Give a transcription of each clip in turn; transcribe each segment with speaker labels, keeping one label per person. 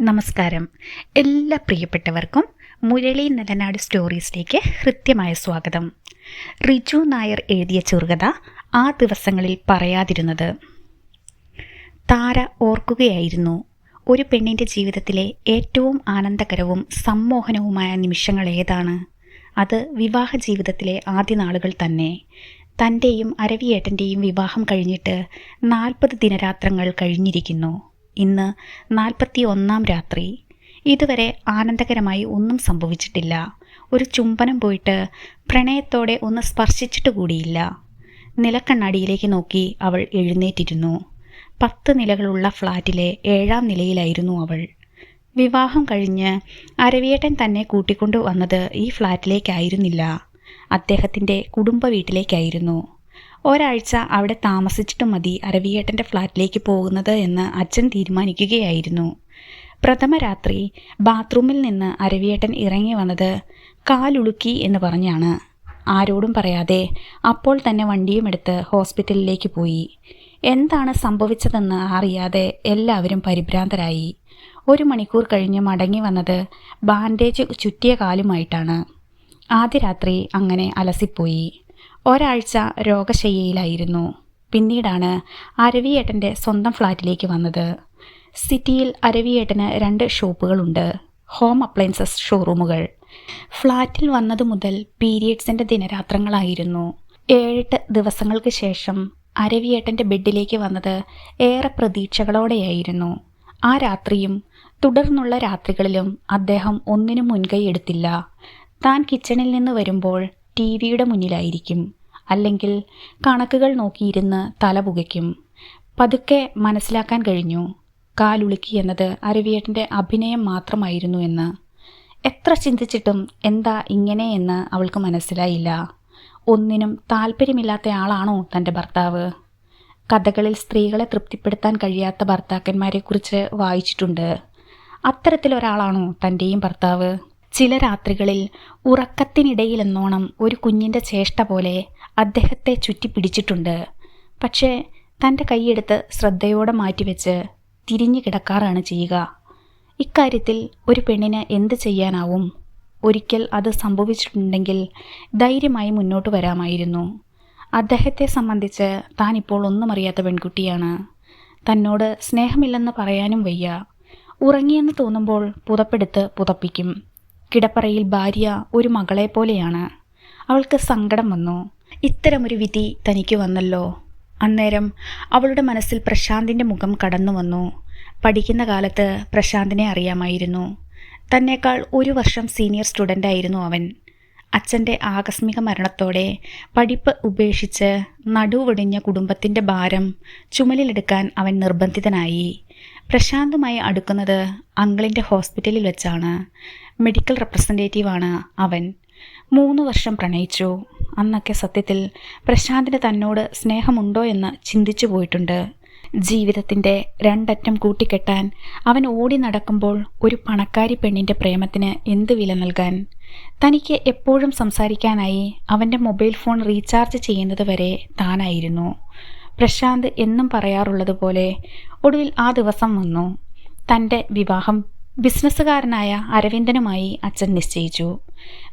Speaker 1: നമസ്കാരം. എല്ലാ പ്രിയപ്പെട്ടവർക്കും മുരളി നലനാട് സ്റ്റോറീസിലേക്ക് ഹൃദ്യമായ സ്വാഗതം. റിജു നായർ എഴുതിയ ചെറുകഥ ആ ദിവസങ്ങളിൽ പറയാതിരുന്നത്. താര ഓർക്കുകയായിരുന്നു. ഒരു പെണ്ണിന്റെ ജീവിതത്തിലെ ഏറ്റവും ആനന്ദകരവും സമ്മോഹനവുമായ നിമിഷങ്ങൾ ഏതാണ്? അത് വിവാഹ ജീവിതത്തിലെ ആദ്യ നാളുകൾ തന്നെ. തന്റെയും അരവിയേട്ടന്റെയും വിവാഹം കഴിഞ്ഞിട്ട് നാൽപ്പത് ദിനരാത്രങ്ങൾ കഴിഞ്ഞിരിക്കുന്നു. ഇന്ന് നാൽപ്പത്തി ഒന്നാം രാത്രി. ഇതുവരെ ആനന്ദകരമായി ഒന്നും സംഭവിച്ചിട്ടില്ല. ഒരു ചുംബനം പോയിട്ട് പ്രണയത്തോടെ ഒന്ന് സ്പർശിച്ചിട്ട് കൂടിയില്ല. നിലക്കണ്ണാടിയിലേക്ക് നോക്കി അവൾ എഴുന്നേറ്റിരുന്നു. പത്ത് നിലകളുള്ള ഫ്ലാറ്റിലെ ഏഴാം നിലയിലായിരുന്നു അവൾ. വിവാഹം കഴിഞ്ഞ് അരവിയേട്ടൻ തന്നെ കൂട്ടിക്കൊണ്ടു വന്നത് ഈ ഫ്ലാറ്റിലേക്കായിരുന്നില്ല അദ്ദേഹത്തിന്റെ കുടുംബ വീട്ടിലേക്കായിരുന്നു. ഒരാഴ്ച അവിടെ താമസിച്ചിട്ട് മതി അരവിയേട്ടന്റെ ഫ്ലാറ്റിലേക്ക് പോകുന്നത് എന്ന് അച്ഛൻ തീരുമാനിക്കുകയായിരുന്നു. പ്രഥമ രാത്രി ബാത്റൂമിൽ നിന്ന് അരവിയേട്ടൻ ഇറങ്ങി വന്നത് കാലുളുക്കി എന്ന് പറഞ്ഞാണ്. ആരോടും പറയാതെ അപ്പോൾ തന്നെ വണ്ടിയുമെടുത്ത് ഹോസ്പിറ്റലിലേക്ക് പോയി. എന്താണ് സംഭവിച്ചതെന്ന് അറിയാതെ എല്ലാവരും പരിഭ്രാന്തരായി. ഒരു മണിക്കൂർ കഴിഞ്ഞ് മടങ്ങി വന്നത് ബാൻഡേജ് ചുറ്റിയ കാലുമായിട്ടാണ്. ആദ്യ രാത്രി അങ്ങനെ അലസിപ്പോയി. ഒരാഴ്ച രോഗശയ്യയിലായിരുന്നു. പിന്നീടാണ് അരവിയേട്ടന്റെ സ്വന്തം ഫ്ലാറ്റിലേക്ക് വന്നത്. സിറ്റിയിൽ അരവിയേട്ടന് രണ്ട് ഷോപ്പുകളുണ്ട് ഹോം അപ്ലയൻസസ് ഷോറൂമുകൾ. ഫ്ലാറ്റിൽ വന്നതു മുതൽ പീരിയഡ്സിന്റെ ദിനരാത്രങ്ങളായിരുന്നു. ഏഴെട്ട് ദിവസങ്ങൾക്ക് ശേഷം അരവിയേട്ടന്റെ ബെഡിലേക്ക് വന്നത് ഏറെ പ്രതീക്ഷകളോടെയായിരുന്നു. ആ രാത്രിയും തുടർന്നുള്ള രാത്രികളിലും അദ്ദേഹം ഒന്നിനും മുൻകൈ എടുത്തില്ല. താൻ കിച്ചണിൽ നിന്ന് വരുമ്പോൾ ടി വിയുടെ മുന്നിലായിരിക്കും. അല്ലെങ്കിൽ കണക്കുകൾ നോക്കിയിരുന്ന് തല പുകയ്ക്കും. പതുക്കെ മനസ്സിലാക്കാൻ കഴിഞ്ഞു. കാലുളുക്കി എന്നത് അരവിയേട്ടന്റെ അഭിനയം മാത്രമായിരുന്നു എന്ന്. എത്ര ചിന്തിച്ചിട്ടും എന്താ ഇങ്ങനെ എന്ന് അവൾക്ക് മനസ്സിലായില്ല. ഒന്നിനും താല്പര്യമില്ലാത്ത ആളാണോ തന്റെ ഭർത്താവ്? കഥകളിൽ സ്ത്രീകളെ തൃപ്തിപ്പെടുത്താൻ കഴിയാത്ത ഭർത്താക്കന്മാരെക്കുറിച്ച് വായിച്ചിട്ടുണ്ട്. അത്തരത്തിലൊരാളാണോ തന്റെയും ഭർത്താവ്? ചില രാത്രികളിൽ ഉറക്കത്തിനിടയിലെന്നോണം ഒരു കുഞ്ഞിന്റെ ചേഷ്ട പോലെ അദ്ദേഹത്തെ ചുറ്റിപ്പിടിച്ചിട്ടുണ്ട്. പക്ഷേ തന്റെ കൈയെടുത്ത് ശ്രദ്ധയോടെ മാറ്റിവെച്ച് തിരിഞ്ഞു കിടക്കാറാണ് ചെയ്യുക. ഇക്കാര്യത്തിൽ ഒരു പെണ്ണിന് എന്ത് ചെയ്യാനാവും? ഒരിക്കൽ അത് സംഭവിച്ചിട്ടുണ്ടെങ്കിൽ ധൈര്യമായി മുന്നോട്ട് വരാമായിരുന്നു. അദ്ദേഹത്തെ സംബന്ധിച്ച് താൻ ഇപ്പോൾ ഒന്നും അറിയാത്ത പെൺകുട്ടിയാണ്. തന്നോട് സ്നേഹമില്ലെന്ന് പറയാനും വയ്യ. ഉറങ്ങിയെന്ന് തോന്നുമ്പോൾ പുതപ്പെടുത്ത് പുതപ്പിക്കും. കിടപ്പറയിൽ ഭാര്യ ഒരു മകളെ പോലെയാണ്. അവൾക്ക് സങ്കടം വന്നു. ഇത്തരമൊരു വിധി തനിക്ക് വന്നല്ലോ. അന്നേരം അവളുടെ മനസ്സിൽ പ്രശാന്തിന്റെ മുഖം കടന്നു വന്നു. പഠിക്കുന്ന കാലത്ത് പ്രശാന്തിനെ അറിയാമായിരുന്നു. തന്നേക്കാൾ ഒരു വർഷം സീനിയർ സ്റ്റുഡന്റായിരുന്നു അവൻ. അച്ഛന്റെ ആകസ്മിക മരണത്തോടെ പഠിപ്പ് ഉപേക്ഷിച്ച് നടുവൊടിഞ്ഞ കുടുംബത്തിന്റെ ഭാരം ചുമലിലെടുക്കാൻ അവൻ നിർബന്ധിതനായി. പ്രശാന്തുമായി അടുക്കുന്നത് അങ്കിളിന്റെ ഹോസ്പിറ്റലിൽ വെച്ചാണ്. മെഡിക്കൽ റെപ്രസെന്റേറ്റീവാണ് അവൻ. മൂന്ന് വർഷം പ്രണയിച്ചു. അന്നൊക്കെ സത്യത്തിൽ പ്രശാന്തിന് തന്നോട് സ്നേഹമുണ്ടോ എന്ന് ചിന്തിച്ചു പോയിട്ടുണ്ട്. ജീവിതത്തിന്റെ രണ്ടറ്റം കൂട്ടിക്കെട്ടാൻ അവൻ ഓടി നടക്കുമ്പോൾ ഒരു പണക്കാരി പെണ്ണിന്റെ പ്രേമത്തിന് എന്ത് വില നൽകാൻ? തനിക്ക് എപ്പോഴും സംസാരിക്കാനായി അവന്റെ മൊബൈൽ ഫോൺ റീചാർജ് ചെയ്യുന്നത് വരെ താനായിരുന്നു. പ്രശാന്ത് എന്നും പറയാറുള്ളതുപോലെ ഒടുവിൽ ആ ദിവസം വന്നു. തന്റെ വിവാഹം ബിസിനസ്സുകാരനായ അരവിന്ദനുമായി അച്ഛൻ നിശ്ചയിച്ചു.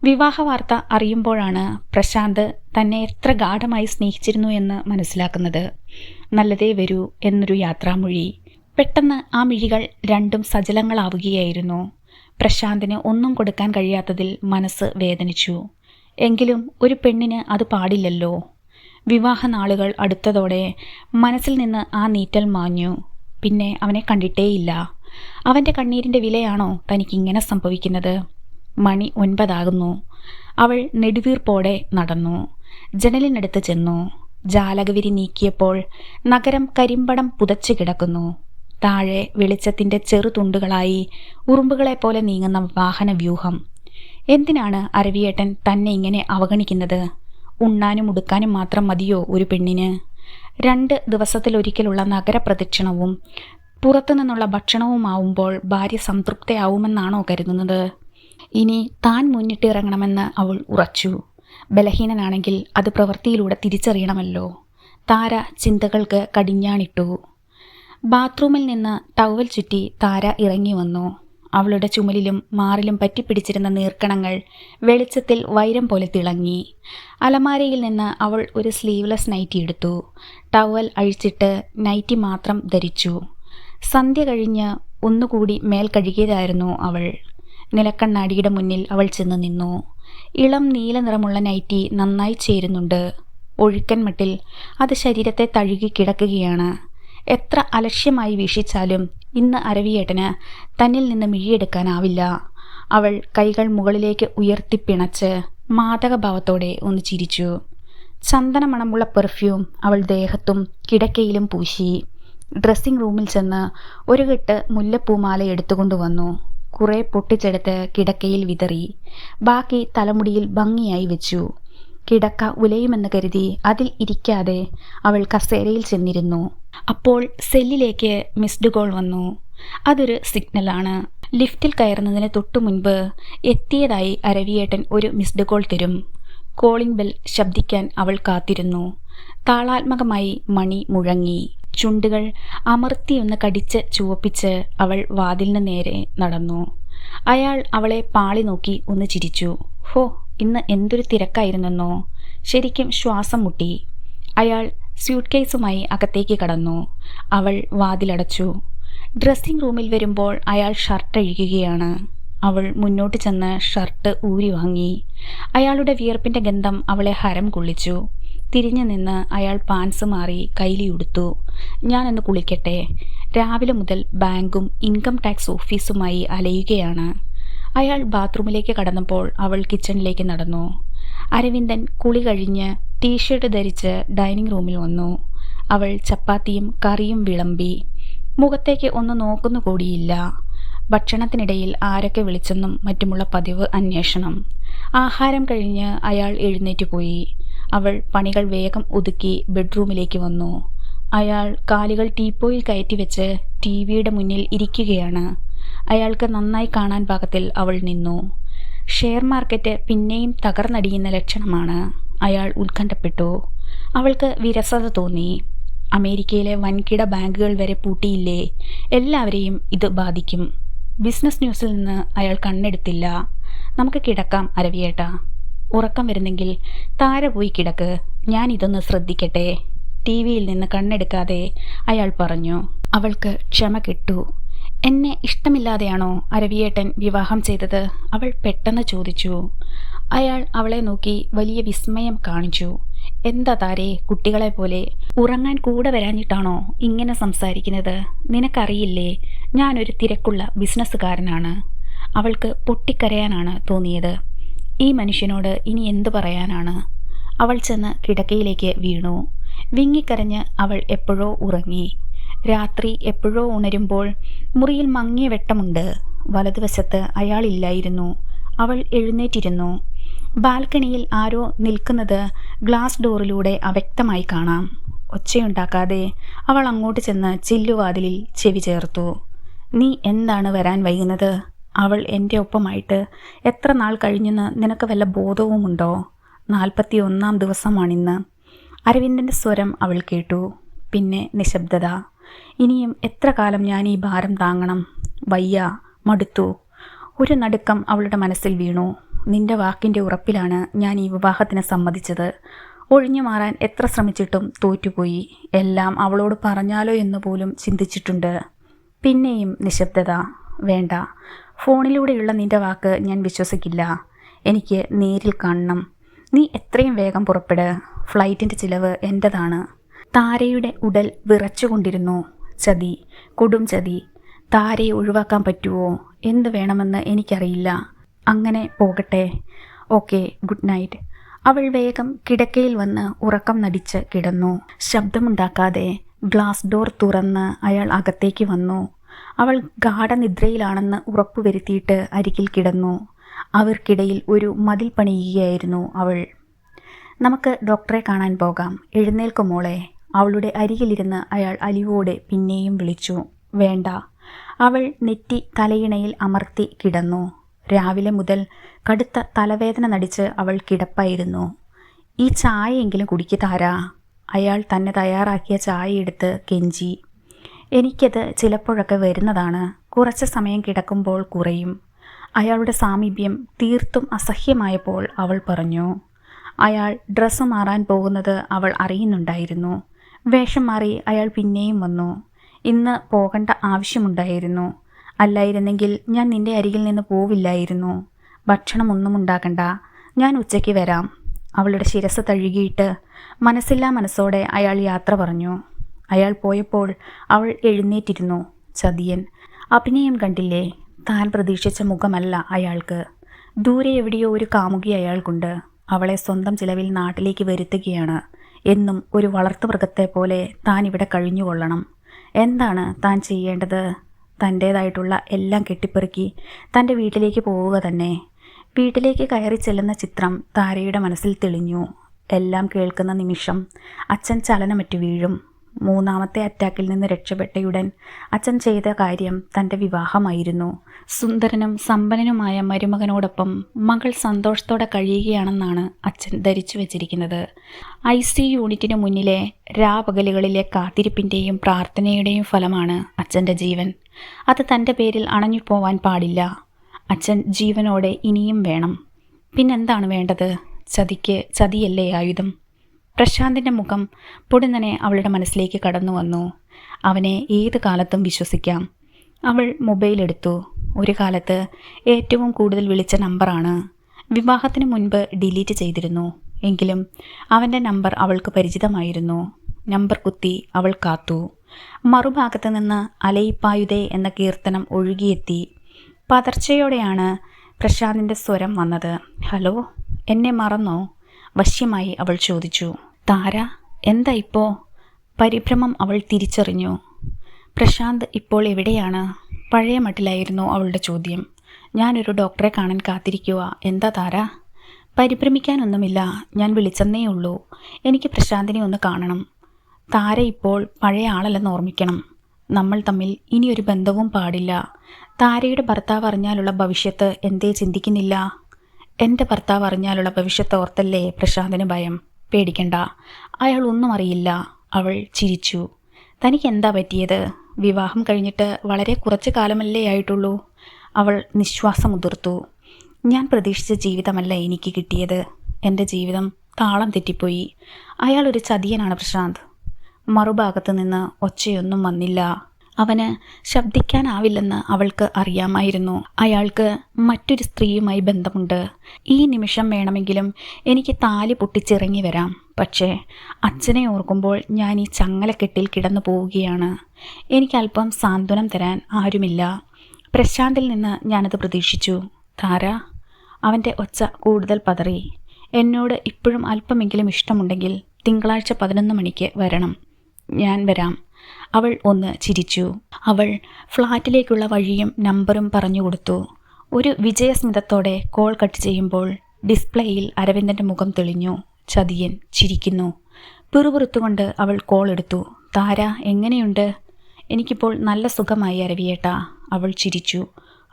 Speaker 1: വിവാഹ വാർത്ത അറിയുമ്പോഴാണ് പ്രശാന്ത് തന്നെ എത്ര ഗാഠമായി സ്നേഹിച്ചിരുന്നു എന്ന് മനസ്സിലാക്കുന്നത്. നല്ലതേ വരൂ എന്നൊരു യാത്രാമൊഴി. പെട്ടെന്ന് ആ മിഴികൾ രണ്ടും സജലങ്ങളാവുകയായിരുന്നു. പ്രശാന്തിന് ഒന്നും കൊടുക്കാൻ കഴിയാത്തതിൽ മനസ്സ് വേദനിച്ചു. എങ്കിലും ഒരു പെണ്ണിന് അത് പാടില്ലല്ലോ. വിവാഹ നാളുകൾ അടുത്തതോടെ മനസ്സിൽ നിന്ന് ആ നീറ്റൽ മാഞ്ഞു. പിന്നെ അവനെ കണ്ടിട്ടേയില്ല. അവന്റെ കണ്ണീരിന്റെ വിലയാണോ തനിക്കിങ്ങനെ സംഭവിക്കുന്നത്? മണി ഒൻപതാകുന്നു. അവൾ നെടുവീർപ്പോടെ നടന്നു. ജനലിനടുത്ത് ചെന്നു. ജാലകവിരി നീക്കിയപ്പോൾ നഗരം കരിമ്പടം പുതച്ചു കിടക്കുന്നു. താഴെ വെളിച്ചത്തിന്റെ ചെറുതുണ്ടുകളായി ഉറുമ്പുകളെപ്പോലെ നീങ്ങുന്ന വാഹന വ്യൂഹം എന്തിനാണ് അരവിയേട്ടൻ തന്നെ ഇങ്ങനെ അവഗണിക്കുന്നത്? ഉണ്ണാനും ഉടുക്കാനും മാത്രം മതിയോ ഒരു പെണ്ണിന്? രണ്ട് ദിവസത്തിലൊരിക്കലുള്ള നഗരപ്രദക്ഷിണവും പുറത്തുനിന്നുള്ള ഭക്ഷണവുമാവുമ്പോൾ ഭാര്യ സംതൃപ്തയാവുമെന്നാണോ കരുതുന്നത്? ഇനി താൻ മുന്നിട്ടിറങ്ങണമെന്ന് അവൾ ഉറച്ചു. ബലഹീനനാണെങ്കിൽ അത് പ്രവൃത്തിയിലൂടെ തിരിച്ചറിയണമല്ലോ. താര ചിന്തകൾക്ക് കടിഞ്ഞാണിട്ടു. ബാത്റൂമിൽ നിന്ന് ടവൽ ചുറ്റി താര ഇറങ്ങി വന്നു. അവളുടെ ചുമലിലും മാറിലും പറ്റിപ്പിടിച്ചിരുന്ന നീർക്കണങ്ങൾ വെളിച്ചത്തിൽ വൈരം പോലെ തിളങ്ങി. അലമാരയിൽ നിന്ന് അവൾ ഒരു സ്ലീവ്ലെസ് നൈറ്റി എടുത്തു. ടവൽ അഴിച്ചിട്ട് നൈറ്റി മാത്രം ധരിച്ചു. സന്ധ്യ കഴിഞ്ഞ് ഒന്നുകൂടി മേൽ കഴുകിയതായിരുന്നു അവൾ. നിലക്കണ്ണാടിയുടെ മുന്നിൽ അവൾ ചെന്ന് നിന്നു. ഇളം നീല നിറമുള്ള നൈറ്റി നന്നായി ചേരുന്നുണ്ട്. ഒഴുക്കൻ മട്ടിൽ അത് ശരീരത്തെ തഴുകി കിടക്കുകയാണ്. എത്ര അലക്ഷ്യമായി വീക്ഷിച്ചാലും ഇന്ന് അരവിയേട്ടന് തന്നിൽ നിന്ന് മിഴിയെടുക്കാനാവില്ല. അവൾ കൈകൾ മുകളിലേക്ക് ഉയർത്തി ഉയർത്തിപ്പിണച്ച് മാതകഭാവത്തോടെ ഒന്ന് ചിരിച്ചു. ചന്ദനമണമുള്ള പെർഫ്യൂം അവൾ ദേഹത്തും കിടക്കയിലും പൂശി. ഡ്രസ്സിംഗ് റൂമിൽ ചെന്ന് ഒരു കെട്ട് മുല്ലപ്പൂമാല എടുത്തുകൊണ്ടുവന്നു കുറെ പൊട്ടിച്ചെടുത്ത് കിടക്കയിൽ വിതറി. ബാക്കി തലമുടിയിൽ ഭംഗിയായി വെച്ചു. കിടക്ക ഉലയുമെന്ന് കരുതി അതിൽ ഇരിക്കാതെ അവൾ കസേരയിൽ ചെന്നിരുന്നു. അപ്പോൾ സെല്ലിലേക്ക് മിസ്ഡ് കോൾ വന്നു. അതൊരു സിഗ്നലാണ്. ലിഫ്റ്റിൽ കയറുന്നതിന് തൊട്ടു മുൻപ് എത്തിയതായി അരവിയേട്ടൻ ഒരു മിസ്ഡ് കോൾ തരും. കോളിംഗ് ബെൽ ശബ്ദിക്കാൻ അവൾ കാത്തിരുന്നു. താളാത്മകമായി മണി മുഴങ്ങി. ചുണ്ടുകൾ അമർത്തിയൊന്ന് കടിച്ച് ചുവപ്പിച്ച് അവൾ വാതിലിന് നേരെ നടന്നു. അയാൾ അവളെ പാളി നോക്കി ഒന്ന് ചിരിച്ചു. ഹോ ഇന്ന് എന്തൊരു തിരക്കായിരുന്നെന്നോ. ശരിക്കും ശ്വാസം മുട്ടി. അയാൾ സ്യൂട്ട് കേസുമായി അകത്തേക്ക് കടന്നു. അവൾ വാതിലടച്ചു. ഡ്രസ്സിംഗ് റൂമിൽ വരുമ്പോൾ അയാൾ ഷർട്ട് അഴിക്കുകയാണ്. അവൾ മുന്നോട്ട് ചെന്ന് ഷർട്ട് ഊരി വാങ്ങി അയാളുടെ വിയർപ്പിന്റെ ഗന്ധം അവളെ ഹരം കൊള്ളിച്ചു. തിരിഞ്ഞു നിന്ന് അയാൾ പാൻസ് മാറി കൈലി ഉടുത്തു. ഞാനൊന്ന് കുളിക്കട്ടെ. രാവിലെ മുതൽ ബാങ്കും ഇൻകം ടാക്സ് ഓഫീസുമായി അലയുകയാണ്. അയാൾ ബാത്റൂമിലേക്ക് കടന്നപ്പോൾ അവൾ കിച്ചണിലേക്ക് നടന്നു. അരവിന്ദൻ കുളി കഴിഞ്ഞ് ടീഷർട്ട് ധരിച്ച് ഡൈനിങ് റൂമിൽ വന്നു. അവൾ ചപ്പാത്തിയും കറിയും വിളമ്പി. മുഖത്തേക്ക് ഒന്ന് നോക്കുന്നു കൂടിയില്ല. ഭക്ഷണത്തിനിടയിൽ ആരൊക്കെ വിളിച്ചെന്നും മറ്റുമുള്ള പതിവ് അന്വേഷണം. ആഹാരം കഴിഞ്ഞ് അയാൾ എഴുന്നേറ്റ് പോയി. അവൾ പണികൾ വേഗം ഒതുക്കി ബെഡ്റൂമിലേക്ക് വന്നു. അയാൾ കാലുകൾ ടീപ്പോയിൽ കയറ്റി വെച്ച് ടി വിയുടെ മുന്നിൽ ഇരിക്കുകയാണ്. അയാൾക്ക് നന്നായി കാണാൻ പാകത്തിൽ അവൾ നിന്നു. ഷെയർ മാർക്കറ്റ് പിന്നെയും തകർന്നടിയുന്ന ലക്ഷണമാണ്. അയാൾ ഉത്കണ്ഠപ്പെട്ടു. അവൾക്ക് വിരസത തോന്നി. അമേരിക്കയിലെ വൻകിട ബാങ്കുകൾ വരെ പൂട്ടിയില്ലേ? എല്ലാവരെയും ഇത് ബാധിക്കും. ബിസിനസ് ന്യൂസിൽ നിന്ന് അയാൾ കണ്ണെടുത്തില്ല. നമുക്ക് കിടക്കാം അരവിയേട്ട. ഉറക്കം വരുന്നെങ്കിൽ താര പോയി കിടക്ക്. ഞാൻ ഇതൊന്ന് ശ്രദ്ധിക്കട്ടെ. ടി വിയിൽ നിന്ന് കണ്ണെടുക്കാതെ അയാൾ പറഞ്ഞു അവൾക്ക് ക്ഷമ കിട്ടു. എന്നെ ഇഷ്ടമില്ലാതെയാണോ അരവിയേട്ടൻ വിവാഹം ചെയ്തത്? അവൾ പെട്ടെന്ന് ചോദിച്ചു. അയാൾ അവളെ നോക്കി വലിയ വിസ്മയം കാണിച്ചു. എന്താ താരേ കുട്ടികളെ പോലെ ഉറങ്ങാൻ കൂടെ വരാഞ്ഞിട്ടാണോ ഇങ്ങനെ സംസാരിക്കുന്നത്? നിനക്കറിയില്ലേ ഞാനൊരു തിരക്കുള്ള ബിസിനസ്സുകാരനാണ്. അവൾക്ക് പൊട്ടിക്കരയാനാണ് തോന്നിയത്. ഈ മനുഷ്യനോട് ഇനി എന്തു പറയാനാണ്? അവൾ ചെന്ന് കിടക്കയിലേക്ക് വീണു. വിങ്ങിക്കരഞ്ഞ് അവൾ എപ്പോഴോ ഉറങ്ങി. രാത്രി എപ്പോഴോ ഉണരുമ്പോൾ മുറിയിൽ മങ്ങിയ വെട്ടമുണ്ട്. വലതുവശത്ത് അയാളില്ലായിരുന്നു. അവൾ എഴുന്നേറ്റിരുന്നു. ബാൽക്കണിയിൽ ആരോ നിൽക്കുന്നത് ഗ്ലാസ് ഡോറിലൂടെ അവ്യക്തമായി കാണാം. ഒച്ചയുണ്ടാക്കാതെ അവൾ അങ്ങോട്ട് ചെന്ന് ചില്ലുവാതിലിൽ ചെവി ചേർത്തു. നീ എന്താണ് വരാൻ വൈകുന്നത്? അവൾ എന്റെ ഒപ്പമായിട്ട് എത്ര നാൾ കഴിഞ്ഞെന്ന് നിനക്ക് വല്ല ബോധവുമുണ്ടോ? നാൽപ്പത്തി ഒന്നാം ദിവസമാണിന്ന്. അരവിന്ദന്റെ സ്വരം അവൾ കേട്ടു. പിന്നെ നിശബ്ദത. ഇനിയും എത്ര കാലം ഞാൻ ഈ ഭാരം താങ്ങണം? വയ്യ മടുത്തു. ഒരു നടുക്കം അവളുടെ മനസ്സിൽ വീണു. നിന്റെ വാക്കിന്റെ ഉറപ്പിലാണ് ഞാൻ ഈ വിവാഹത്തിന് സമ്മതിച്ചത്. ഒഴിഞ്ഞു മാറാൻ എത്ര ശ്രമിച്ചിട്ടും തോറ്റുപോയി. എല്ലാം അവളോട് പറഞ്ഞാലോ എന്ന് പോലും ചിന്തിച്ചിട്ടുണ്ട്. പിന്നെയും നിശബ്ദത. വേണ്ട. ഫോണിലൂടെയുള്ള നിന്റെ വാക്ക് ഞാൻ വിശ്വസിക്കില്ല. എനിക്ക് നേരിൽ കാണണം. നീ എത്രയും വേഗം പുറപ്പെട്. ഫ്ലൈറ്റിന്റെ ചിലവ് എന്റെതാണ് താരയുടെ ഉടൽ വിറച്ചുകൊണ്ടിരുന്നു. ചതി. കൊടും ചതി. താരയെ ഒഴിവാക്കാൻ പറ്റുമോ എന്ത് വേണമെന്ന് എനിക്കറിയില്ല. അങ്ങനെ പോകട്ടെ. Okay good night. അവൾ വേഗം കിടക്കയിൽ വന്ന് ഉറക്കം നടിച്ച് കിടന്നു. ശബ്ദമുണ്ടാക്കാതെ ഗ്ലാസ് ഡോർ തുറന്ന് അയാൾ അകത്തേക്ക് വന്നു. അവൾ ഗാഠനിദ്രയിലാണെന്ന് ഉറപ്പുവരുത്തിയിട്ട് അരികിൽ കിടന്നു. അവർക്കിടയിൽ ഒരു മതിൽ പണിയുകയായിരുന്നു അവൾ. നമുക്ക് ഡോക്ടറെ കാണാൻ പോകാം. എഴുന്നേൽക്കുമോളെ അവളുടെ അരികിലിരുന്ന് അയാൾ അലിവോടെ പിന്നെയും വിളിച്ചു. വേണ്ട. അവൾ നെറ്റി തലയിണയിൽ അമർത്തി കിടന്നു. രാവിലെ മുതൽ കടുത്ത തലവേദന നടിച്ച് അവൾ കിടപ്പായിരുന്നു. ഈ ചായയെങ്കിലും കുടിക്കു താരാ. അയാൾ തന്നെ തയ്യാറാക്കിയ ചായ എടുത്ത് കെഞ്ചി. എനിക്കത് ചിലപ്പോഴൊക്കെ വരുന്നതാണ്. കുറച്ച് സമയം കിടക്കുമ്പോൾ കുറയും. അയാളുടെ സാമീപ്യം തീർത്തും അസഹ്യമായപ്പോൾ അവൾ പറഞ്ഞു അയാൾ ഡ്രസ്സ് മാറാൻ പോകുന്നത് അവൾ അറിയുന്നുണ്ടായിരുന്നു. വേഷം മാറി അയാൾ പിന്നെയും വന്നു. ഇന്ന് പോകേണ്ട ആവശ്യമുണ്ടായിരുന്നു. അല്ലായിരുന്നെങ്കിൽ ഞാൻ നിന്റെ അരികിൽ നിന്ന് പോവില്ലായിരുന്നു. ഭക്ഷണമൊന്നും ഉണ്ടാക്കണ്ട. ഞാൻ ഉച്ചയ്ക്ക് വരാം. അവളുടെ ശിരസ് തഴുകിയിട്ട് മനസ്സില്ലാ മനസ്സോടെ അയാൾ യാത്ര പറഞ്ഞു. അയാൾ പോയപ്പോൾ അവൾ എഴുന്നേറ്റിരുന്നു. ചതിയൻ അഭിനയം കണ്ടില്ലേ? താൻ പ്രതീക്ഷിച്ച മുഖമല്ല അയാൾക്ക്. ദൂരെ എവിടെയോ ഒരു കാമുകി അയാൾക്കുണ്ട്. അവളെ സ്വന്തം ചിലവിൽ നാട്ടിലേക്ക് വരുത്തുകയാണ്. എന്നും ഒരു വളർത്തുമൃഗത്തെ പോലെ താൻ ഇവിടെ കഴിഞ്ഞുകൊള്ളണം. എന്താണ് താൻ ചെയ്യേണ്ടത്? തന്റേതായിട്ടുള്ള എല്ലാം കെട്ടിപ്പെറുക്കി തന്റെ വീട്ടിലേക്ക് പോവുക തന്നെ. വീട്ടിലേക്ക് കയറി ചെല്ലുന്ന ചിത്രം താരയുടെ മനസ്സിൽ തെളിഞ്ഞു. എല്ലാം കേൾക്കുന്ന നിമിഷം അച്ഛൻ ചലനമറ്റു വീഴും. മൂന്നാമത്തെ അറ്റാക്കിൽ നിന്ന് രക്ഷപ്പെട്ടയുടൻ അച്ഛൻ ചെയ്ത കാര്യം തന്റെ വിവാഹമായിരുന്നു. സുന്ദരനും സമ്പന്നനുമായ മരുമകനോടൊപ്പം മകൾ സന്തോഷത്തോടെ കഴിയുകയാണെന്നാണ് അച്ഛൻ ധരിച്ചു വച്ചിരിക്കുന്നത്. ഐ സി യൂണിറ്റിന് മുന്നിലെ രാപകലുകളിലെ കാത്തിരിപ്പിന്റെയും പ്രാർത്ഥനയുടെയും ഫലമാണ് അച്ഛന്റെ ജീവൻ. അത് തന്റെ പേരിൽ അണഞ്ഞു പോവാൻ പാടില്ല. അച്ഛൻ ജീവനോടെ ഇനിയും വേണം. പിന്നെന്താണ് വേണ്ടത്? ചതിക്ക് ചതിയല്ലേ ആയുധം? പ്രശാന്തിന്റെ മുഖം പൊടുന്നനെ അവളുടെ മനസ്സിലേക്ക് കടന്നു വന്നു. അവനെ ഏത് കാലത്തും വിശ്വസിക്കാം. അവൾ മൊബൈൽ എടുത്തു. ഒരു കാലത്ത് ഏറ്റവും കൂടുതൽ വിളിച്ച നമ്പറാണ് വിവാഹത്തിന് മുൻപ് ഡിലീറ്റ് ചെയ്തിരുന്നു. എങ്കിലും അവന്റെ നമ്പർ അവൾക്ക് പരിചിതമായിരുന്നു. നമ്പർ കുത്തി അവൾ കാത്തു. മറുഭാഗത്ത് നിന്ന് അലയിപ്പായുതേ എന്ന കീർത്തനം ഒഴുകിയെത്തി. പതർച്ചയോടെയാണ് പ്രശാന്തിന്റെ സ്വരം വന്നത്. ഹലോ എന്നെ മറന്നോ? വശ്യമായി അവൾ ചോദിച്ചു താര എന്താ ഇപ്പോ? പരിഭ്രമം അവൾ തിരിച്ചറിഞ്ഞു. പ്രശാന്ത് ഇപ്പോൾ എവിടെയാണ്? പഴയ മട്ടിലായിരുന്നു അവളുടെ ചോദ്യം. ഞാനൊരു ഡോക്ടറെ കാണാൻ കാത്തിരിക്കുക എന്താ താര? പരിഭ്രമിക്കാനൊന്നുമില്ല. ഞാൻ വിളിച്ചെന്നേ ഉള്ളൂ. എനിക്ക് പ്രശാന്തിനെ ഒന്ന് കാണണം. താര ഇപ്പോൾ പഴയ ആളല്ലെന്ന് ഓർമ്മിക്കണം. നമ്മൾ തമ്മിൽ ഇനിയൊരു ബന്ധവും പാടില്ല. താരയുടെ ഭർത്താവ് അറിഞ്ഞാലുള്ള ഭവിഷ്യത്ത് എന്തേ ചിന്തിക്കുന്നില്ല. എന്റെ ഭർത്താവ് അറിഞ്ഞാലുള്ള ഭവിഷ്യത്ത് ഓർത്തല്ലേ പ്രശാന്തിന് ഭയം? പേടിക്കണ്ട. അയാൾ ഒന്നും അറിയില്ല. അവൾ ചിരിച്ചു. തനിക്ക് എന്താ പറ്റിയത്? വിവാഹം കഴിഞ്ഞിട്ട് വളരെ കുറച്ച് കാലമല്ലേ ആയിട്ടുള്ളൂ? അവൾ നിശ്വാസം ഉതിർത്തു ഞാൻ പ്രതീക്ഷിച്ച ജീവിതമല്ല എനിക്ക് കിട്ടിയത്. എന്റെ ജീവിതം താളം തെറ്റിപ്പോയി. അയാൾ ഒരു ചതിയനാണ് പ്രശാന്ത്. മറുഭാഗത്ത് നിന്ന് ഒച്ചയൊന്നും വന്നില്ല. അവന് ശബ്ദിക്കാനാവില്ലെന്ന് അവൾക്ക് അറിയാമായിരുന്നു. അയാൾക്ക് മറ്റൊരു സ്ത്രീയുമായി ബന്ധമുണ്ട്. ഈ നിമിഷം വേണമെങ്കിലും എനിക്ക് താലി പൊട്ടിച്ചിറങ്ങി വരാം. പക്ഷേ അച്ഛനെ ഓർക്കുമ്പോൾ ഞാൻ ഈ ചങ്ങലക്കെട്ടിൽ കിടന്നു പോവുകയാണ്. എനിക്കല്പം സാന്ത്വനം തരാൻ ആരുമില്ല. പ്രശാന്തിൽ നിന്ന് ഞാനത് പ്രതീക്ഷിച്ചു. താര അവന്റെ ഒച്ച കൂടുതൽ പതറി. എന്നോട് ഇപ്പോഴും അല്പമെങ്കിലും ഇഷ്ടമുണ്ടെങ്കിൽ തിങ്കളാഴ്ച പതിനൊന്ന് മണിക്ക് വരണം. ഞാൻ വരാം. അവൾ ഒന്ന് ചിരിച്ചു. അവൾ ഫ്ലാറ്റിലേക്കുള്ള വഴിയും നമ്പറും പറഞ്ഞു കൊടുത്തു. ഒരു വിജയസ്മിതത്തോടെ കോൾ കട്ട് ചെയ്യുമ്പോൾ ഡിസ്പ്ലേയിൽ അരവിന്ദന്റെ മുഖം തെളിഞ്ഞു. ചതിയൻ ചിരിക്കുന്നു. പിറുപിറുത്തുകൊണ്ട് അവൾ കോൾ എടുത്തു. താര എങ്ങനെയുണ്ട്? എനിക്കിപ്പോൾ നല്ല സുഖമായി അരവിയേട്ടാ അവൾ ചിരിച്ചു.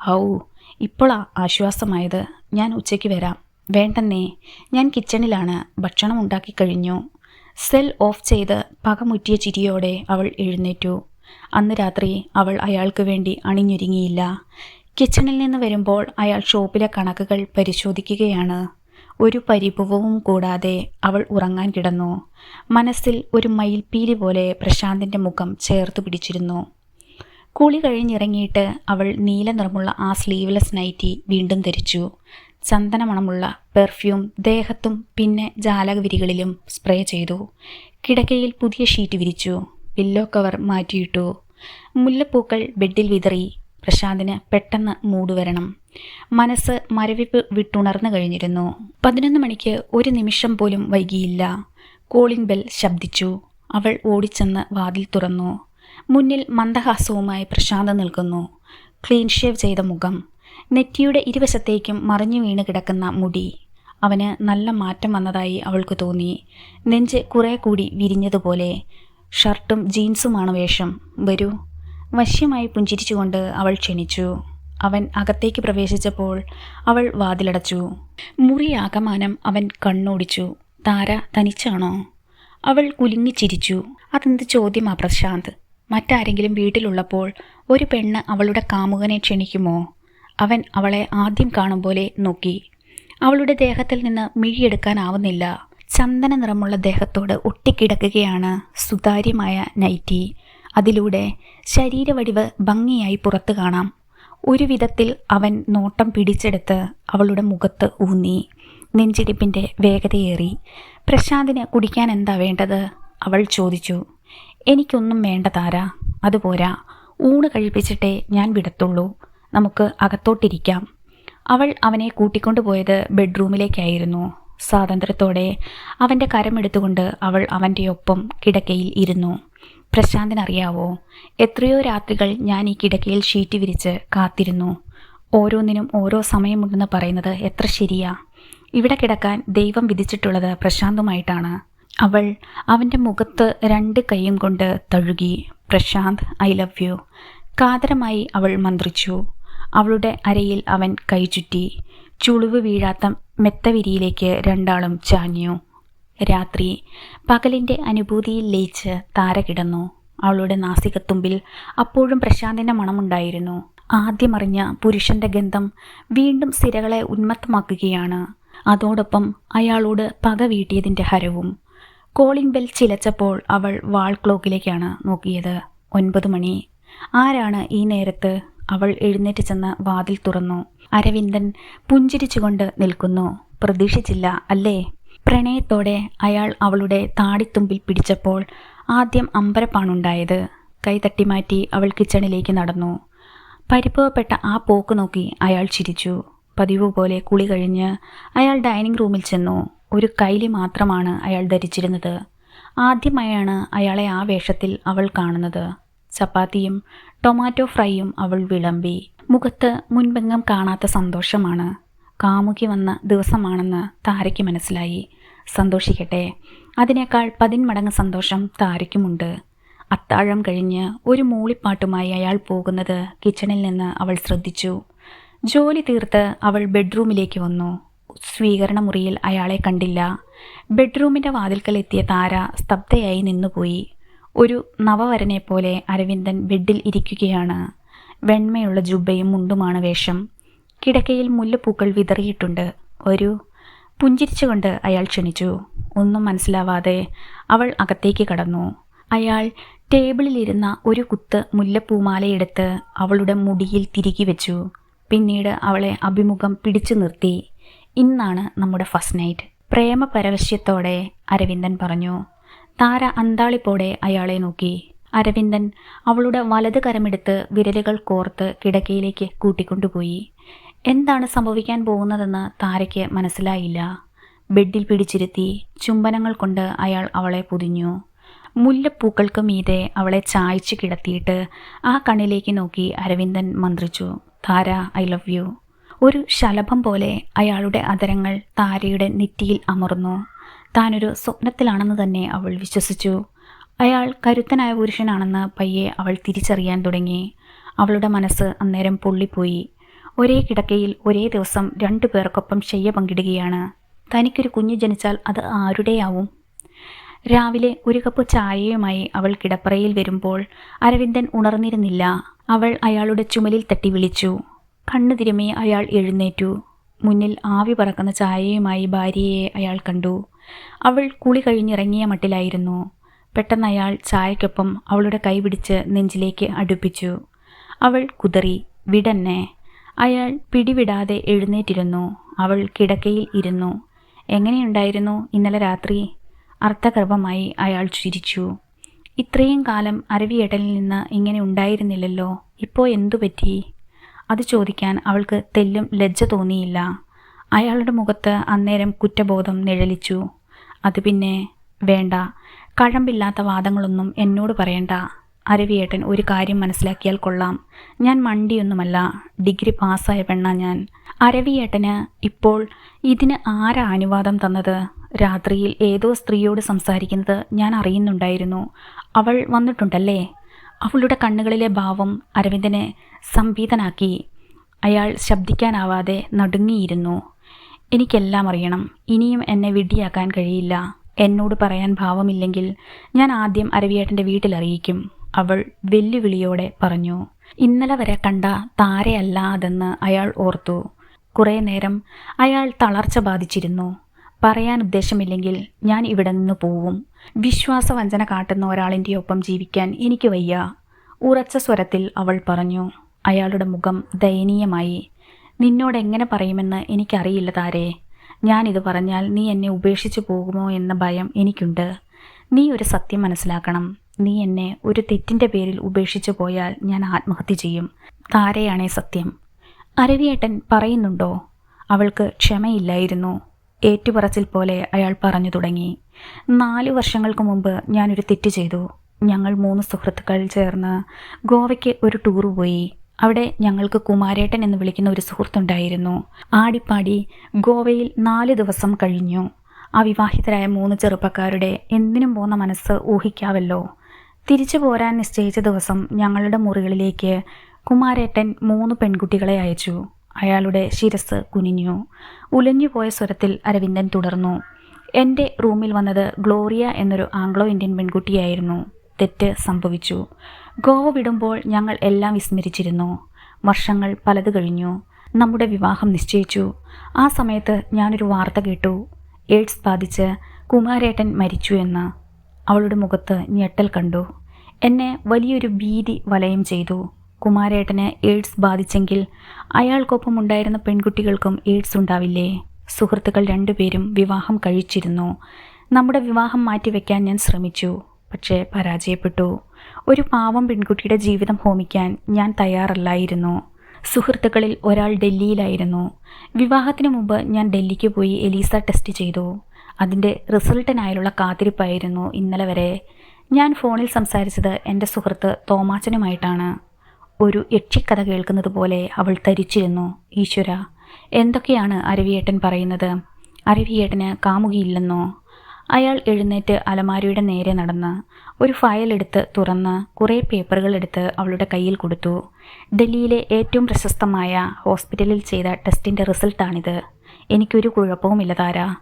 Speaker 1: ഔ ഇപ്പോളാ ആശ്വാസമായത്. ഞാൻ ഉച്ചയ്ക്ക് വരാം. വേണ്ടെന്നേ ഞാൻ കിച്ചണിലാണ് ഭക്ഷണം ഉണ്ടാക്കി കഴിഞ്ഞു. സെൽ ഓഫ് ചെയ്ത് പകമുറ്റിയ ചിരിയോടെ അവൾ എഴുന്നേറ്റു. അന്ന് രാത്രി അവൾ അയാൾക്ക് വേണ്ടി അണിഞ്ഞൊരുങ്ങിയില്ല. കിച്ചണിൽ നിന്ന് വരുമ്പോൾ അയാൾ ഷോപ്പിലെ കണക്കുകൾ പരിശോധിക്കുകയാണ്. ഒരു പരിഭവവും കൂടാതെ അവൾ ഉറങ്ങാൻ കിടന്നു. മനസ്സിൽ ഒരു മയിൽപ്പീലി പോലെ പ്രശാന്തിന്റെ മുഖം ചേർത്ത് പിടിച്ചിരുന്നു. കുളി കഴിഞ്ഞിറങ്ങിയിട്ട് അവൾ നീല നിറമുള്ള ആ സ്ലീവ്ലെസ് നൈറ്റി വീണ്ടും ധരിച്ചു. ചന്ദനമണമുള്ള പെർഫ്യൂം ദേഹത്തും പിന്നെ ജാലകവിരികളിലും സ്പ്രേ ചെയ്തു. കിടക്കയിൽ പുതിയ ഷീറ്റ് വിരിച്ചു. പില്ലോ കവർ മാറ്റിയിട്ടു. മുല്ലപ്പൂക്കൾ ബെഡിൽ വിതറി. പ്രശാന്തിന് പെട്ടെന്ന് മൂടുവരണം മനസ്സ് മരവിപ്പ് വിട്ടുണർന്നു കഴിഞ്ഞിരുന്നു. പതിനൊന്ന് മണിക്ക് ഒരു നിമിഷം പോലും വൈകിയില്ല. Calling bell ശബ്ദിച്ചു. അവൾ ഓടിച്ചെന്ന് വാതിൽ തുറന്നു. മുന്നിൽ മന്ദഹാസവുമായി പ്രശാന്ത് നിൽക്കുന്നു. ക്ലീൻ ഷേവ് ചെയ്ത മുഖം. നെറ്റിയുടെ ഇരുവശത്തേക്കും മറിഞ്ഞു വീണ് കിടക്കുന്ന മുടി. അവന് നല്ല മാറ്റം വന്നതായി അവൾക്ക് തോന്നി. നെഞ്ച് കുറേ കൂടി വിരിഞ്ഞതുപോലെ. ഷർട്ടും ജീൻസുമാണ് വേഷം. വരൂ. വശ്യമായി പുഞ്ചിരിച്ചുകൊണ്ട് അവൾ ക്ഷണിച്ചു. അവൻ അകത്തേക്ക് പ്രവേശിച്ചപ്പോൾ അവൾ വാതിലടച്ചു. മുറിയാകമാനം അവൻ കണ്ണോടിച്ചു. താര തനിച്ചാണോ? അവൾ കുലുങ്ങിച്ചിരിച്ചു. അതെന്ത് ചോദ്യമാ പ്രശാന്ത്? മറ്റാരെങ്കിലും വീട്ടിലുള്ളപ്പോൾ ഒരു പെണ്ണ് അവളുടെ കാമുകനെ ക്ഷണിക്കുമോ? അവൻ അവളെ ആദ്യം കാണും പോലെ നോക്കി. അവളുടെ ദേഹത്തിൽ നിന്ന് മിഴിയെടുക്കാനാവുന്നില്ല. ചന്ദന നിറമുള്ള ദേഹത്തോട് ഒട്ടിക്കിടക്കുകയാണ് സുതാര്യമായ നൈറ്റി. അതിലൂടെ ശരീരവടിവ് ഭംഗിയായി പുറത്തു കാണാം. ഒരു വിധത്തിൽ അവൻ നോട്ടം പിടിച്ചെടുത്ത് അവളുടെ മുഖത്ത് ഊന്നി. നെഞ്ചിടിപ്പിന്റെ വേഗതയേറി. പ്രശാന്തിന് കുടിക്കാൻ എന്താ വേണ്ടത്? അവൾ ചോദിച്ചു. എനിക്കൊന്നും വേണ്ട താര. അതുപോരാ. ഊണ് കഴിപ്പിച്ചിട്ടേ ഞാൻ വിടത്തുള്ളൂ. നമുക്ക് അകത്തോട്ടിരിക്കാം. അവൾ അവനെ കൂട്ടിക്കൊണ്ടുപോയത് ബെഡ്റൂമിലേക്കായിരുന്നു. സ്വാതന്ത്ര്യത്തോടെ അവന്റെ കരമെടുത്തുകൊണ്ട് അവൾ അവന്റെ ഒപ്പം കിടക്കയിൽ ഇരുന്നു. പ്രശാന്തിനറിയാവോ എത്രയോ രാത്രികൾ ഞാൻ ഈ കിടക്കയിൽ ഷീറ്റ് വിരിച്ച് കാത്തിരുന്നു. ഓരോന്നിനും ഓരോ സമയമുണ്ടെന്ന് പറയുന്നത് എത്ര ശരിയാ. ഇവിടെ കിടക്കാൻ ദൈവം വിധിച്ചിട്ടുള്ളത് പ്രശാന്തുമായിട്ടാണ്. അവൾ അവന്റെ മുഖത്ത് രണ്ട് കൈയും കൊണ്ട് തഴുകി പ്രശാന്ത് ഐ ലവ് യു. കാതരമായി അവൾ മന്ത്രിച്ചു. അവളുടെ അരയിൽ അവൻ കൈ ചുറ്റി ചുളിവ് വീഴാത്ത മെത്തവിരിയിലേക്ക് രണ്ടാളും ചാഞ്ഞു. രാത്രി പകലിന്റെ അനുഭൂതിയിൽ ലയിച്ച് താര കിടന്നു. അവളുടെ നാസികത്തുമ്പിൽ അപ്പോഴും പ്രശാന്തിന്റെ മണമുണ്ടായിരുന്നു. ആദ്യമറിഞ്ഞ പുരുഷന്റെ ഗന്ധം വീണ്ടും സിരകളെ ഉന്മത്തമാക്കുകയാണ്. അതോടൊപ്പം അയാളോട് പക വീട്ടിയതിന്റെ ഹരവും. കോളിംഗ് ബെൽ ചിലച്ചപ്പോൾ അവൾ വാൾ ക്ലോക്കിലേക്കാണ് നോക്കിയത്. ഒൻപത് മണി. ആരാണ് ഈ നേരത്ത് അവൾ എഴുന്നേറ്റ് ചെന്ന് വാതിൽ തുറന്നു. അരവിന്ദൻ പുഞ്ചിരിച്ചുകൊണ്ട് നിൽക്കുന്നു. പ്രതീക്ഷിച്ചില്ല അല്ലേ? പ്രണയത്തോടെ അയാൾ അവളുടെ താടിത്തുമ്പിൽ പിടിച്ചപ്പോൾ ആദ്യം അമ്പരപ്പാണുണ്ടായത്. കൈ തട്ടിമാറ്റി അവൾ കിച്ചണിലേക്ക് നടന്നു. പരിഭവപ്പെട്ട ആ പോക്ക് നോക്കി അയാൾ ചിരിച്ചു. പതിവ് പോലെ കുളി കഴിഞ്ഞ് അയാൾ ഡൈനിങ് റൂമിൽ ചെന്നു. ഒരു കൈലി മാത്രമാണ് അയാൾ ധരിച്ചിരുന്നത്. ആദ്യമായാണ് അയാളെ ആ വേഷത്തിൽ അവൾ കാണുന്നത്. ചപ്പാത്തിയും ടൊമാറ്റോ ഫ്രൈയും അവൾ വിളമ്പി. മുഖത്ത് മുൻപെങ്ങും കാണാത്ത സന്തോഷമാണ്. കാമുകി വന്ന ദിവസമാണെന്ന് താരയ്ക്ക് മനസ്സിലായി. സന്തോഷിക്കട്ടെ. അതിനേക്കാൾ പതിന്മടങ്ങ് സന്തോഷം താരയ്ക്കുമുണ്ട്. അത്താഴം കഴിഞ്ഞ് ഒരു മൂളിപ്പാട്ടുമായി അയാൾ പോകുന്നത് കിച്ചണിൽ നിന്ന് അവൾ ശ്രദ്ധിച്ചു. ജോലി തീർത്ത് അവൾ ബെഡ്റൂമിലേക്ക് വന്നു. സ്വീകരണ മുറിയിൽ അയാളെ കണ്ടില്ല. ബെഡ്റൂമിന്റെ വാതിൽക്കൽ എത്തിയ താര സ്തബ്ധയായി നിന്നുപോയി. ഒരു നവവരനെ പോലെ അരവിന്ദൻ ബെഡിൽ ഇരിക്കുകയാണ്. വെണ്മയുള്ള ജുബയും മുണ്ടുമാണ് വേഷം. കിടക്കയിൽ മുല്ലപ്പൂക്കൾ വിതറിയിട്ടുണ്ട്. ഒരു പുഞ്ചിരിച്ചുകൊണ്ട് അയാൾ ക്ഷണിച്ചു. ഒന്നും മനസ്സിലാവാതെ അവൾ അകത്തേക്ക് കടന്നു. അയാൾ ടേബിളിലിരുന്ന ഒരു കുത്ത് മുല്ലപ്പൂമാലയെടുത്ത് അവളുടെ മുടിയിൽ തിരികെ വെച്ചു. പിന്നീട് അവളെ അഭിമുഖം പിടിച്ചു നിർത്തി. ഇന്നാണ് നമ്മുടെ ഫസ്റ്റ് നൈറ്റ് പ്രേമപരവശ്യത്തോടെ അരവിന്ദൻ പറഞ്ഞു. താര അന്താളിപ്പോടെ അയാളെ നോക്കി. അരവിന്ദൻ അവളുടെ വലത് കരമെടുത്ത് വിരലുകൾ കോർത്ത് കിടക്കയിലേക്ക് കൂട്ടിക്കൊണ്ടുപോയി. എന്താണ് സംഭവിക്കാൻ പോകുന്നതെന്ന് താരയ്ക്ക് മനസ്സിലായില്ല. ബെഡിൽ പിടിച്ചിരുത്തി ചുംബനങ്ങൾ കൊണ്ട് അയാൾ അവളെ പൊതിഞ്ഞു. മുല്ലപ്പൂക്കൾക്ക് മീതെ അവളെ ചായച്ച് കിടത്തിയിട്ട് ആ കണ്ണിലേക്ക് നോക്കി അരവിന്ദൻ മന്ത്രിച്ചു താര ഐ ലവ് യു. ഒരു ശലഭം പോലെ അയാളുടെ അതരങ്ങൾ താരയുടെ നെറ്റിയിൽ അമർന്നു. താനൊരു സ്വപ്നത്തിലാണെന്ന് തന്നെ അവൾ വിശ്വസിച്ചു. അയാൾ കരുത്തനായ പുരുഷനാണെന്ന് പയ്യെ അവൾ തിരിച്ചറിയാൻ തുടങ്ങി. അവളുടെ മനസ്സ് അന്നേരം പൊള്ളിപ്പോയി. ഒരേ കിടക്കയിൽ ഒരേ ദിവസം രണ്ടു പേർക്കൊപ്പം ശയ്യ പങ്കിടുകയാണ്. തനിക്കൊരു കുഞ്ഞു ജനിച്ചാൽ അത് ആരുടെയാവും? രാവിലെ ഒരു കപ്പ് ചായയുമായി അവൾ കിടപ്പറയിൽ വരുമ്പോൾ അരവിന്ദൻ ഉണർന്നിരുന്നില്ല. അവൾ അയാളുടെ ചുമലിൽ തട്ടി വിളിച്ചു. കണ്ണു തിരുമി അയാൾ എഴുന്നേറ്റു. മുന്നിൽ ആവി പറക്കുന്ന ചായയുമായി ഭാര്യയെ അയാൾ കണ്ടു. അവൾ കുളി കഴിഞ്ഞിറങ്ങിയ മട്ടിലായിരുന്നു. പെട്ടെന്ന് അയാൾ ചായക്കൊപ്പം അവളുടെ കൈ പിടിച്ച് നെഞ്ചിലേക്ക് അടുപ്പിച്ചു. അവൾ കുതറി വിടന്നെ. അയാൾ പിടിവിടാതെ എഴുന്നേറ്റിരുന്നു. അവൾ കിടക്കയിൽ ഇരുന്നു. എങ്ങനെയുണ്ടായിരുന്നു ഇന്നലെ രാത്രി? അർത്ഥഗർഭമായി അയാൾ ചിരിച്ചു. ഇത്രയും കാലം അരവിയേട്ടനിൽ നിന്ന് ഇങ്ങനെ ഉണ്ടായിരുന്നില്ലല്ലോ. ഇപ്പോൾ എന്തു പറ്റി? അത് ചോദിക്കാൻ അവൾക്ക് തെല്ലും ലജ്ജ തോന്നിയില്ല. അയാളുടെ മുഖത്ത് അന്നേരം കുറ്റബോധം നിഴലിച്ചു. അത് പിന്നെ വേണ്ട കഴമ്പില്ലാത്ത വാദങ്ങളൊന്നും എന്നോട് പറയണ്ട. അരവിയേട്ടൻ ഒരു കാര്യം മനസ്സിലാക്കിയാൽ കൊള്ളാം. ഞാൻ മണ്ടിയൊന്നുമല്ല ഡിഗ്രി പാസ്സായ പെണ്ണ ഞാൻ. അരവിയേട്ടന് ഇപ്പോൾ ഇതിന് ആരാ അനുവാദം തന്നത്? രാത്രിയിൽ ഏതോ സ്ത്രീയോട് സംസാരിക്കുന്നത് ഞാൻ അറിയുന്നുണ്ടായിരുന്നു. അവൾ വന്നിട്ടുണ്ടല്ലേ? അവളുടെ കണ്ണുകളിലെ ഭാവം അരവിന്ദനെ സംഭീതനാക്കി അയാൾ ശബ്ദിക്കാനാവാതെ നടുങ്ങിയിരുന്നു. എനിക്കെല്ലാം അറിയണം. ഇനിയും എന്നെ വിഡ്ഢിയാക്കാൻ കഴിയില്ല. എന്നോട് പറയാൻ ഭാവമില്ലെങ്കിൽ ഞാൻ ആദ്യം അരവിയേട്ടന്റെ വീട്ടിലറിയിക്കും അവൾ വെല്ലുവിളിയോടെ പറഞ്ഞു. ഇന്നലെ വരെ കണ്ട താരയല്ല അതെന്ന് അയാൾ ഓർത്തു. കുറേ നേരം അയാൾ തളർച്ച ബാധിച്ചിരുന്നു. പറയാൻ ഉദ്ദേശമില്ലെങ്കിൽ ഞാൻ ഇവിടെ നിന്ന് പോവും. വിശ്വാസവഞ്ചന കാട്ടുന്ന ഒരാളിന്റെ ഒപ്പം ജീവിക്കാൻ എനിക്ക് വയ്യ. ഉറച്ച സ്വരത്തിൽ അവൾ പറഞ്ഞു. അയാളുടെ മുഖം ദയനീയമായി. നിന്നോട് എങ്ങനെ പറയുമെന്ന് എനിക്കറിയില്ല താരേ. ഞാനിത് പറഞ്ഞാൽ നീ എന്നെ ഉപേക്ഷിച്ചു പോകുമോ എന്ന ഭയം എനിക്കുണ്ട്. നീ ഒരു സത്യം മനസ്സിലാക്കണം. നീ എന്നെ ഒരു തെറ്റിന്റെ പേരിൽ ഉപേക്ഷിച്ചു പോയാൽ ഞാൻ ആത്മഹത്യ ചെയ്യും. താരയാണേ സത്യം. അരവിയേട്ടൻ പറയുന്നുണ്ടോ? അവൾക്ക് ക്ഷമയില്ലായിരുന്നു. ഏറ്റുപറച്ചിൽ പോലെ അയാൾ പറഞ്ഞു തുടങ്ങി. നാല് വർഷങ്ങൾക്ക് മുമ്പ് ഞാനൊരു തെറ്റ് ചെയ്തു. ഞങ്ങൾ മൂന്ന് സുഹൃത്തുക്കൾ ചേർന്ന് ഗോവയ്ക്ക് ഒരു ടൂർ പോയി. അവിടെ ഞങ്ങൾക്ക് കുമാരേട്ടൻ എന്ന് വിളിക്കുന്ന ഒരു സുഹൃത്തുണ്ടായിരുന്നു. ആടിപ്പാടി ഗോവയിൽ നാല് ദിവസം കഴിഞ്ഞു. അവിവാഹിതരായ മൂന്ന് ചെറുപ്പക്കാരുടെ എന്തിനും പോന്ന മനസ്സ് ഊഹിക്കാവല്ലോ. തിരിച്ചു പോരാൻ നിശ്ചയിച്ച ദിവസം ഞങ്ങളുടെ മുറികളിലേക്ക് കുമാരേട്ടൻ മൂന്ന് പെൺകുട്ടികളെ അയച്ചു. അയാളുടെ ശിരസ് കുനിഞ്ഞു. ഉലഞ്ഞുപോയ സ്വരത്തിൽ അരവിന്ദൻ തുടർന്നു. എന്റെ റൂമിൽ വന്നത് ഗ്ലോറിയ എന്നൊരു ആംഗ്ലോ ഇന്ത്യൻ പെൺകുട്ടിയായിരുന്നു. തെറ്റ് സംഭവിച്ചു. ഗോവ വിടുമ്പോൾ ഞങ്ങൾ എല്ലാം വിസ്മരിച്ചിരുന്നു. വർഷങ്ങൾ പലത് കഴിഞ്ഞു. നമ്മുടെ വിവാഹം നിശ്ചയിച്ചു. ആ സമയത്ത് ഞാനൊരു വാർത്ത കേട്ടു. എയ്ഡ്സ് ബാധിച്ച് കുമാരേട്ടൻ മരിച്ചു എന്ന്. അവളുടെ മുഖത്ത് ഞെട്ടൽ കണ്ടു. എന്നെ വലിയൊരു ഭീതി വലയം ചെയ്തു. കുമാരേട്ടന് എയ്ഡ്സ് ബാധിച്ചെങ്കിൽ അയാൾക്കൊപ്പം ഉണ്ടായിരുന്ന പെൺകുട്ടികൾക്കും എയ്ഡ്സ് ഉണ്ടാവില്ലേ? സുഹൃത്തുക്കൾ രണ്ടുപേരും വിവാഹം കഴിച്ചിരുന്നു. നമ്മുടെ വിവാഹം മാറ്റിവെക്കാൻ ഞാൻ ശ്രമിച്ചു. പക്ഷേ പരാജയപ്പെട്ടു. ഒരു പാവം പെൺകുട്ടിയുടെ ജീവിതം ഹോമിക്കാൻ ഞാൻ തയ്യാറല്ലായിരുന്നു. സുഹൃത്തുക്കളിൽ ഒരാൾ ഡൽഹിയിലായിരുന്നു. വിവാഹത്തിന് മുമ്പ് ഞാൻ ഡൽഹിക്ക് പോയി എലീസ ടെസ്റ്റ് ചെയ്തു. അതിന്റെ റിസൾട്ടിനായുള്ള കാത്തിരിപ്പായിരുന്നു ഇന്നലെ വരെ. ഞാൻ ഫോണിൽ സംസാരിച്ചത് എന്റെ സുഹൃത്ത് തോമാച്ചനുമായിട്ടാണ്. ഒരു യക്ഷിക്കഥ കേൾക്കുന്നത് പോലെ അവൾ തരിച്ചിരുന്നു ഈശ്വര എന്തൊക്കെയാണ് അരവിയേട്ടൻ പറയുന്നത്? അരവിയേട്ടന് കാമുകിയില്ലെന്നോ? അയാൾ എഴുന്നേറ്റ് അലമാരിയുടെ നേരെ നടന്ന് ഒരു ഫയൽ എടുത്ത് തുറന്ന് കുറേ പേപ്പറുകൾ എടുത്ത് അവളുടെ കയ്യിൽ കൊടുത്തു. ഡൽഹിയിലെ ഏറ്റവും പ്രശസ്തമായ ഹോസ്പിറ്റലിൽ ചെയ്ത ടെസ്റ്റിന്റെ റിസൾട്ടാണിത് എനിക്കൊരു കുഴപ്പവുമില്ല താര.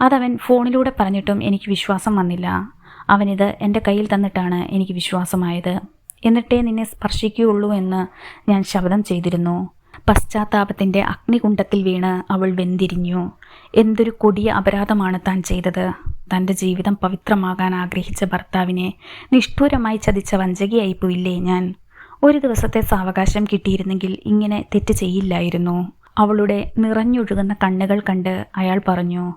Speaker 1: അതവൻ ഫോണിലൂടെ പറഞ്ഞിട്ടും എനിക്ക് വിശ്വാസം വന്നില്ല. അവനിത് എന്റെ കയ്യിൽ തന്നിട്ടാണ് എനിക്ക് വിശ്വാസമായത്. എന്നിട്ടേ നിന്നെ സ്പർശിക്കുകയുള്ളൂ എന്ന് ഞാൻ ശബ്ദം ചെയ്തിരുന്നു. പശ്ചാത്താപത്തിന്റെ അഗ്നികുണ്ടത്തിൽ വീണ് അവൾ വെന്തിരിഞ്ഞു. എന്തൊരു കൊടിയ അപരാധമാണ് താൻ ചെയ്തത്. തന്റെ ജീവിതം പവിത്രമാകാൻ ആഗ്രഹിച്ച ഭർത്താവിനെ നിഷ്ഠൂരമായി ചതിച്ച വഞ്ചകിയായി പോയില്ലേ ഞാൻ? ഒരു ദിവസത്തെ സാവകാശം കിട്ടിയിരുന്നെങ്കിൽ ഇങ്ങനെ തെറ്റ് ചെയ്യില്ലായിരുന്നു. അവളുടെ നിറഞ്ഞൊഴുകുന്ന കണ്ണുകൾ കണ്ട് അയാൾ പറഞ്ഞു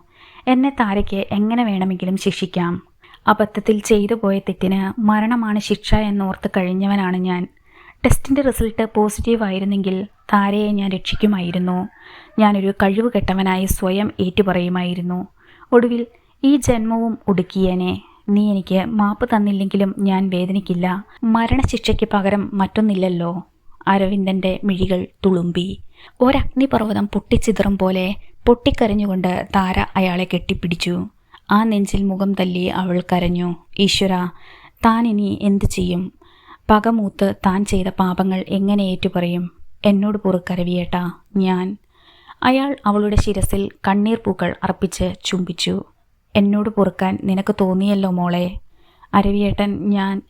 Speaker 1: എന്നെ താരയ്ക്ക് എങ്ങനെ വേണമെങ്കിലും ശിക്ഷിക്കാം. അബദ്ധത്തിൽ ചെയ്തു പോയ തെറ്റിന് മരണമാണ് ശിക്ഷ എന്നോർത്ത് കഴിഞ്ഞവനാണ് ഞാൻ. ടെസ്റ്റിന്റെ റിസൾട്ട് പോസിറ്റീവ് ആയിരുന്നെങ്കിൽ താരയെ ഞാൻ രക്ഷിക്കുമായിരുന്നു. ഞാനൊരു കഴിവ് കെട്ടവനായി സ്വയം ഏറ്റുപറയുമായിരുന്നു. ഒടുവിൽ ഈ ജന്മവും ഒടുക്കിയേനെ നീ എനിക്ക് മാപ്പ് തന്നില്ലെങ്കിലും ഞാൻ വേദനിക്കില്ല. മരണശിക്ഷയ്ക്ക് പകരം മറ്റൊന്നില്ലല്ലോ. അരവിന്ദന്റെ മിഴികൾ തുളുമ്പി. ഒരഗ്നിപർവതം പൊട്ടിച്ചിതറും പോലെ പൊട്ടിക്കരഞ്ഞുകൊണ്ട് താര അയാളെ കെട്ടിപ്പിടിച്ചു. ആ നെഞ്ചിൽ മുഖം തല്ലി അവൾ കരഞ്ഞു. ഈശ്വര താൻ ഇനി എന്തു ചെയ്യും? പകമൂത്ത് താൻ ചെയ്ത പാപങ്ങൾ എങ്ങനെ ഏറ്റുപറയും? എന്നോട് പൊറുക്കരവിയേട്ടാ ഞാൻ. അയാൾ അവളുടെ ശിരസിൽ കണ്ണീർ പൂക്കൾ അർപ്പിച്ച് ചുംബിച്ചു. എന്നോട് പൊറുക്കാൻ നിനക്ക് തോന്നിയല്ലോ മോളെ. അരവിയേട്ടൻ ഞാൻ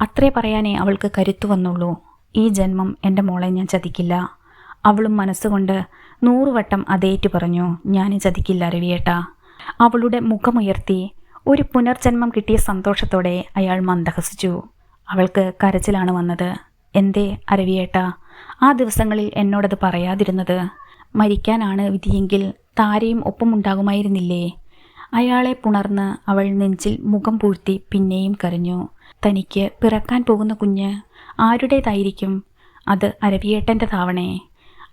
Speaker 1: അത്രേ പറയാനേ അവൾക്ക് കരുത്തു വന്നുള്ളൂ. ഈ ജന്മം എന്റെ മോളെ ഞാൻ ചതിക്കില്ല. അവളും മനസ്സുകൊണ്ട് നൂറുവട്ടം അതേറ്റു പറഞ്ഞു ഞാൻ ചതിക്കില്ല അരവിയേട്ടാ. അവളുടെ മുഖമുയർത്തി ഒരു പുനർജന്മം കിട്ടിയ സന്തോഷത്തോടെ അയാൾ മന്ദഹസിച്ചു. അവൾക്ക് കരച്ചിലാണ് വന്നത്. എന്തേ അരവിയേട്ട ആ ദിവസങ്ങളിൽ എന്നോടത് പറയാതിരുന്നത്? മരിക്കാനാണ് വിധിയെങ്കിൽ താരയും ഒപ്പമുണ്ടാകുമായിരുന്നില്ലേ? അയാളെ പുണർന്ന് അവൾ നെഞ്ചിൽ മുഖം പൂഴ്ത്തി പിന്നെയും കരഞ്ഞു. തനിക്ക് പിറക്കാൻ പോകുന്ന കുഞ്ഞ് ആരുടേതായിരിക്കും? അത് അരവിയേട്ടന്റെ താവണേ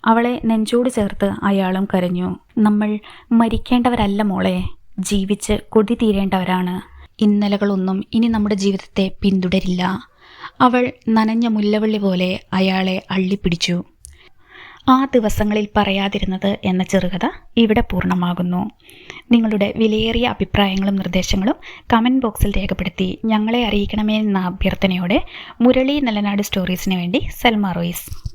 Speaker 1: അവളെ നെഞ്ചോട് ചേർത്ത് അയാളും കരഞ്ഞു. നമ്മൾ മരിക്കേണ്ടവരല്ല മോളെ. ജീവിച്ച് കൊടി തീരേണ്ടവരാണ്. ഇന്നലകളൊന്നും ഇനി നമ്മുടെ ജീവിതത്തെ പിന്തുടരില്ല. അവൾ നനഞ്ഞ മുല്ലവള്ളി പോലെ അയാളെ അള്ളിപ്പിടിച്ചു. ആ ദിവസങ്ങളിൽ പറയാതിരുന്നത് എന്ന ചെറുകഥ ഇവിടെ പൂർണമാകുന്നു. നിങ്ങളുടെ വിലയേറിയ അഭിപ്രായങ്ങളും നിർദ്ദേശങ്ങളും കമന്റ് ബോക്സിൽ രേഖപ്പെടുത്തി ഞങ്ങളെ അറിയിക്കണമെന്ന അഭ്യർത്ഥനയോടെ മുരളി നല്ലനാട് സ്റ്റോറീസിന് വേണ്ടി സൽമാ റോയിസ്.